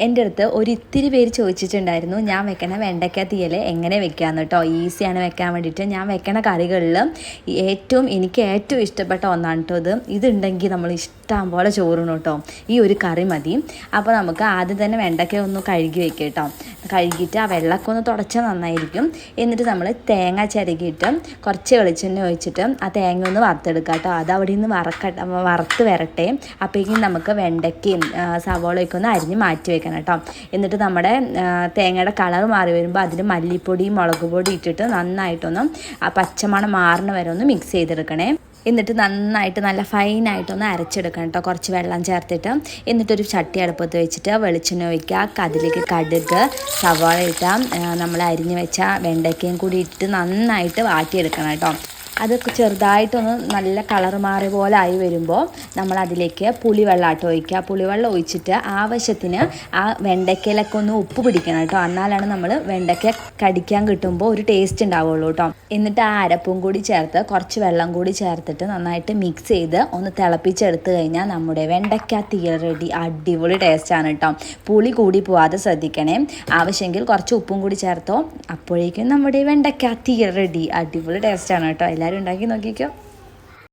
എന്റെ അടുത്ത് ഒരു ഇത്തിരി പേര് ചോദിച്ചിട്ടുണ്ടായിരുന്നു ഞാൻ വെക്കണ വെണ്ടയ്ക്ക തീയൽ എങ്ങനെ വെക്കാമെന്ന് കേട്ടോ ഈസിയാണ് വെക്കാൻ വേണ്ടിയിട്ട് ഞാൻ വെക്കണ കറികളിൽ ഏറ്റവും എനിക്ക് ഏറ്റവും ഇഷ്ടപ്പെട്ട ഒന്നാണ് കേട്ടോ ഇത്. ഇതുണ്ടെങ്കിൽ നമ്മൾ ഇഷ്ടം പോലെ ചോറിനും കേട്ടോ ഈ ഒരു കറി മതി. അപ്പോൾ നമുക്ക് ആദ്യം തന്നെ വെണ്ടയ്ക്ക ഒന്ന് കഴുകി വെക്കാം കേട്ടോ കഴുകിയിട്ട് ആ വെള്ളമൊക്കെ ഒന്ന് തുടച്ചാൽ നന്നായിരിക്കും. എന്നിട്ട് നമ്മൾ തേങ്ങ ചിരകിയിട്ട് കുറച്ച് വെളിച്ചെണ്ണ ഒഴിച്ചിട്ട് ആ തേങ്ങ ഒന്ന് വറുത്തെടുക്കുക കേട്ടോ. അത് അവിടെ നിന്ന് വറക്ക വറുത്ത് വരട്ടെ. അപ്പോഴേക്കും നമുക്ക് വെണ്ടയ്ക്കയും സവോളയൊക്കെ ഒന്ന് അരിഞ്ഞ് മാറ്റി വെക്കണം കേട്ടോ. എന്നിട്ട് നമ്മുടെ തേങ്ങയുടെ കളർ മാറി വരുമ്പോൾ അതിൽ മല്ലിപ്പൊടി മുളക് പൊടി ഇട്ടിട്ട് നന്നായിട്ടൊന്ന് ആ പച്ചമണം മാറണ വരെ ഒന്ന് മിക്സ് ചെയ്തെടുക്കണേ. എന്നിട്ട് നന്നായിട്ട് നല്ല ഫൈനായിട്ടൊന്ന് അരച്ചെടുക്കണം കേട്ടോ കുറച്ച് വെള്ളം ചേർത്തിട്ട് എന്നിട്ടൊരു ചട്ടി അടുപ്പത്ത് വെച്ചിട്ട് വെളിച്ചെണ്ണ ഒഴിക്കുക. അതിലേക്ക് കടുക് സവാള ഇട്ടാൽ നമ്മൾ അരിഞ്ഞ് വെച്ച വെണ്ടയ്ക്കയും കൂടി ഇട്ട് നന്നായിട്ട് വാട്ടിയെടുക്കണം കേട്ടോ അതൊക്കെ ചെറുതായിട്ടൊന്ന് നല്ല കളർ മാറിയ പോലെ ആയി വരുമ്പോൾ നമ്മൾ അതിലേക്ക് ആട്ടോ ഒഴിക്കുക. പുളിവെള്ളം ഒഴിച്ചിട്ട് ആവശ്യത്തിന് ആ വെണ്ടയ്ക്കയിലൊക്കെ ഒന്ന് ഉപ്പ് പിടിക്കണം കേട്ടോ. എന്നാലാണ് നമ്മൾ വെണ്ടയ്ക്ക കടിക്കാൻ കിട്ടുമ്പോൾ ഒരു ടേസ്റ്റ് ഉണ്ടാവുള്ളൂ കേട്ടോ. എന്നിട്ട് ആ അരപ്പും കൂടി ചേർത്ത് കുറച്ച് വെള്ളം കൂടി ചേർത്തിട്ട് നന്നായിട്ട് മിക്സ് ചെയ്ത് ഒന്ന് തിളപ്പിച്ചെടുത്ത് കഴിഞ്ഞാൽ നമ്മുടെ വെണ്ടയ്ക്ക തീയ റെഡി. അടിപൊളി ടേസ്റ്റാണ് കേട്ടോ. പുളി കൂടി പോവാതെ ശ്രദ്ധിക്കണേ. ആവശ്യമെങ്കിൽ കുറച്ച് ഉപ്പും കൂടി ചേർത്തോ. അപ്പോഴേക്കും നമ്മുടെ വെണ്ടയ്ക്ക തീയ റെഡി. അടിപൊളി ടേസ്റ്റാണ് കേട്ടോ. എല്ലാവരും ഉണ്ടാക്കി നോക്കിക്കോ.